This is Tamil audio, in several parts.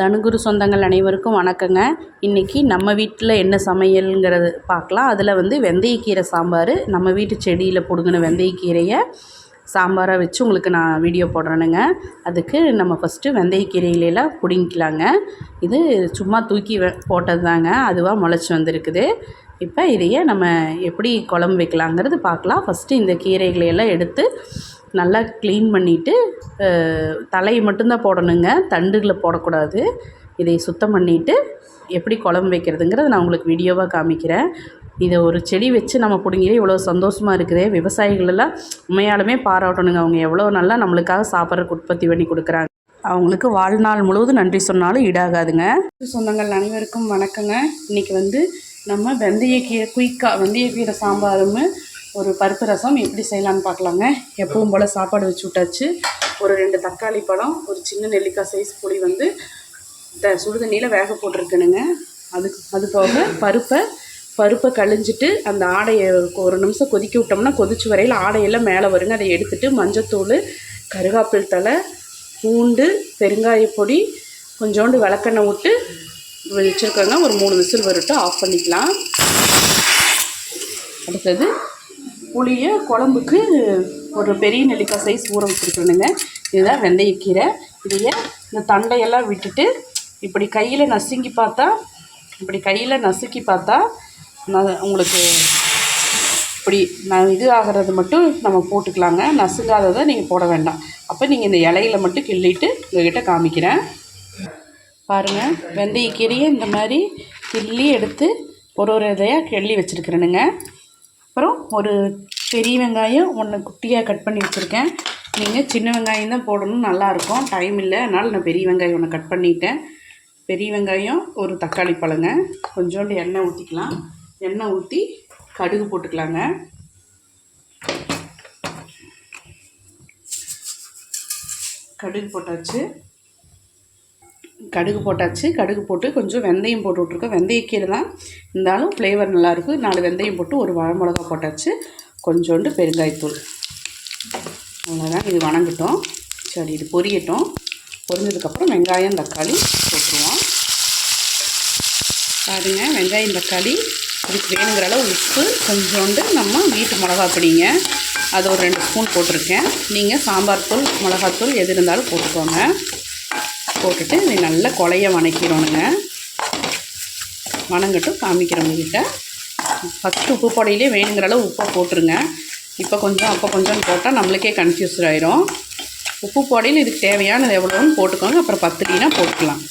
தனுகுரு சொந்தங்கள் அனைவருக்கும் வணக்கங்க. இன்றைக்கி நம்ம வீட்டில் என்ன சமையலுங்கிறது பார்க்கலாம். அதில் வந்து வெந்தயக்கீரை சாம்பார் நம்ம வீட்டு செடியில் பிடுங்கின வெந்தயக்கீரையை சாம்பாராக வச்சு உங்களுக்கு நான் வீடியோ போடுறேனுங்க. அதுக்கு நம்ம ஃபஸ்ட்டு வெந்தயக்கீரையிலாம் பிடுங்கிக்கலாங்க. இது சும்மா தூக்கி போட்டது தாங்க அதுவாக முளைச்சி வந்திருக்குது. இப்போ இதையே நம்ம எப்படி குழம்பு வைக்கலாங்கிறது பார்க்கலாம். ஃபஸ்ட்டு இந்த கீரைகளையெல்லாம் எடுத்து நல்லா க்ளீன் பண்ணிவிட்டு தலையை மட்டும்தான் போடணுங்க. தண்டுகளை போடக்கூடாது. இதை சுத்தம் பண்ணிவிட்டு எப்படி குழம்பு வைக்கிறதுங்கிறத நான் உங்களுக்கு வீடியோவாக காமிக்கிறேன். இதை ஒரு செடி வச்சு நம்ம பிடுங்கிலே இவ்வளோ சந்தோஷமாக இருக்குது. விவசாயிகள் எல்லாம் உண்மையாலுமே பாராட்டணுங்க. அவங்க எவ்வளோ நல்லா நம்மளுக்காக சாப்பிட்றதுக்கு உற்பத்தி பண்ணி கொடுக்குறாங்க. அவங்களுக்கு வாழ்நாள் முழுவதும் நன்றி சொன்னாலும் ஈடாகாதுங்க. சொந்தங்கள் அனைவருக்கும் வணக்கங்க. இன்றைக்கி வந்து நம்ம வெந்தயக்கீரை குயிக்காக வெந்தயக்கீரை சாம்பாரும் ஒரு பருப்பு ரசம் எப்படி செய்யலான்னு பார்க்கலாங்க. எப்பவும் போல் சாப்பாடு வச்சு விட்டாச்சு. ஒரு ரெண்டு தக்காளி பழம் ஒரு சின்ன நெல்லிக்காய் சைஸ் புளி வந்து த சுடுதண்ணியில் வேக போட்டிருக்கணுங்க. அதுக்கு அது போக பருப்பை பருப்பை கழிஞ்சிட்டு அந்த ஆடையை ஒரு நிமிஷம் கொதிக்க விட்டோம்னா கொதிச்சு வரையில் ஆடையெல்லாம் மேலே வருங்க. அதை எடுத்துட்டு மஞ்சத்தூள் கருகாப்பில் தலை பூண்டு பெருங்காயப்பொடி கொஞ்சோண்டு விளக்கெண்ணெய் விட்டு வச்சுருக்கோங்க. ஒரு மூணு விசில் வரட்டும் ஆஃப் பண்ணிக்கலாம். அடுத்தது புளியை குழம்புக்கு ஒரு பெரிய நெல்லிக்காய் சைஸ் ஊற வச்சுருக்கணுங்க இதுதான் வெந்தயக்கீரை இதையே இந்த தண்டையெல்லாம் விட்டுட்டு இப்படி கையில் நசுங்கி பார்த்தா இப்படி கையில் நசுக்கி பார்த்தா நான் உங்களுக்கு இப்படி நான் இது ஆகிறது மட்டும் நம்ம போட்டுக்கலாங்க. நசுங்காததை நீங்கள் போட வேண்டாம். அப்போ நீங்கள் இந்த இலையில மட்டும் கிள்ளிட்டு உங்கள்கிட்ட காமிக்கிறேன். பாருங்கள் வெந்தயக்கீரையை இந்த மாதிரி கிள்ளி எடுத்து ஒரு ஒரு இதையாக கிள்ளி வச்சுருக்கிறேனுங்க. அப்புறம் ஒரு பெரிய வெங்காயம் ஒன்று குட்டியாக கட் பண்ணி வச்சுருக்கேன். நீங்கள் சின்ன வெங்காயம் தான் போடணும் நல்லாயிருக்கும் டைம் இல்லை அதனால் நான் பெரிய வெங்காயம் ஒன்று கட் பண்ணிட்டேன். பெரிய வெங்காயம் ஒரு தக்காளி பழங்க. கொஞ்சோண்டு எண்ணெய் ஊற்றிக்கலாம் எண்ணெய் ஊற்றி கடுகு போட்டுக்கலாங்க. கடுகு போட்டாச்சு. கடுகு போட்டாச்சு. கடுகு போட்டு கொஞ்சம் வெந்தயம் போட்டு விட்ருக்கோம் வெந்தயக்கீரை தான். இருந்தாலும் ஃப்ளேவர் நல்லாயிருக்கும் நாலு வெந்தயம் போட்டு ஒரு வாழை மிளகா போட்டாச்சு. கொஞ்சோண்டு பெருங்காயத்தூள். அவ்வளோதான் இது வணங்கட்டும். சரி இது பொரியட்டும். பொரிஞ்சதுக்கப்புறம் வெங்காயம் தக்காளி போட்டுருவோம். பாருங்க வெங்காயம் தக்காளி. இதுக்கு வேணுங்கிற அளவு உப்பு கொஞ்சோண்டு நம்ம வீட்டு மிளகா பிடிங்க. அது ஒரு ரெண்டு ஸ்பூன் போட்டிருக்கேன். நீங்கள் சாம்பார் தூள் மிளகாத்தூள் எது இருந்தாலும் போட்டுக்கோங்க. போட்டுட்டு இது நல்லா கொலைய வணக்கிறோனுங்க வணங்கட்டும் காமிக்கிறவங்கக்கிட்ட ஃபஸ்ட்டு உப்பு பொடையிலே வேணுங்கிற அளவு உப்பை போட்டுருங்க. இப்போ கொஞ்சம் அப்போ கொஞ்சம் போட்டால் நம்மளுக்கே கன்ஃபியூஸ் ஆயிரும். உப்பு பொடையில் இதுக்கு தேவையானது எவ்வளோன்னு போட்டுக்கோங்க அப்புறம் பத்துட்டினா போட்டுக்கலாம்.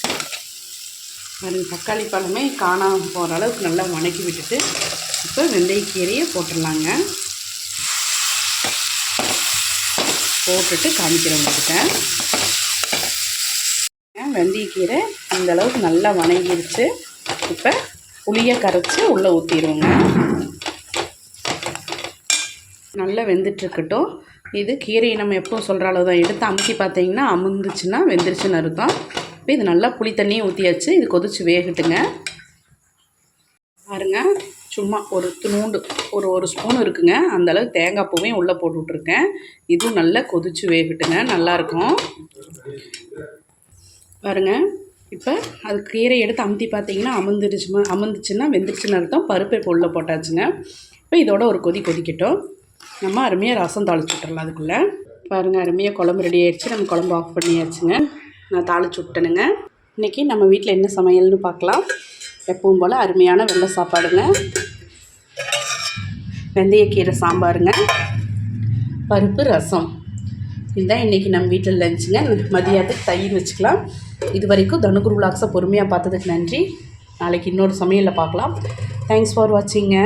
அது தக்காளி பழமே காணாமல் போகிற அளவுக்கு நல்லா வணக்கி விட்டுட்டு இப்போ வெந்தயக்கீரையை போட்டுடலாங்க. போட்டுட்டு காமிக்கிறவங்கக்கிட்ட வெந்தயக்கீரை இந்த அளவுக்கு நல்லா வணங்கிருச்சு. இப்போ புளியை கரைச்சி உள்ளே ஊற்றிடுவோங்க நல்லா வெந்துட்டுருக்கட்டும். இது கீரையை நம்ம எப்போ சொல்கிற அளவு தான் எடுத்து அமுத்தி பார்த்தீங்கன்னா அமுந்துச்சுன்னா வெந்துருச்சுன்னு அர்த்தம். இப்போ இது நல்லா புளி தண்ணியும் ஊற்றியாச்சு இது கொதிச்சு வேகட்டுங்க. பாருங்க சும்மா ஒரு துணூண்டு ஒரு ஒரு ஸ்பூன் இருக்குங்க. அந்தளவு தேங்காய் பூவையும் உள்ளே போட்டு விட்ருக்கேன் இதுவும் நல்லா கொதிச்சு வேகட்டுங்க. நல்லாயிருக்கும் பாருங்கள் இப்போ அது கீரை எடுத்து அமுத்தி பார்த்தீங்கன்னா அமர்ந்துருச்சுமா அமுந்துச்சுன்னா வெந்துடுச்சுன்னு அர்த்தம். பருப்பை இப்போ உள்ளே போட்டாச்சுங்க. இப்போ இதோட ஒரு கொதி கொதிக்கட்டும். நம்ம அருமையாக ரசம் தாளிச்சு விட்டுறலாம் அதுக்குள்ளே. பாருங்கள் அருமையாக குழம்பு ரெடி ஆயிடுச்சு. நம்ம குழம்பு ஆஃப் பண்ணியாச்சுங்க. நான் தாளிச்சு விட்டேனுங்க. இன்றைக்கி நம்ம வீட்டில் என்ன சமையல்னு பார்க்கலாம். எப்பவும் போல் அருமையான வெள்ளை சாப்பாடுங்க. வெந்தயக்கீரை சாம்பாருங்க. பருப்பு ரசம். இதுதான் இன்றைக்கி நம்ம வீட்டில் லஞ்சுங்க மதியத்துக்கு தயிர் வச்சுக்கலாம். இது வரைக்கும் தனுகுரு விலாக்ஸை பொறுமையாக பார்த்ததுக்கு நன்றி. நாளைக்கு இன்னொரு சமையலில் பார்க்கலாம். Thanks for வாட்சிங்க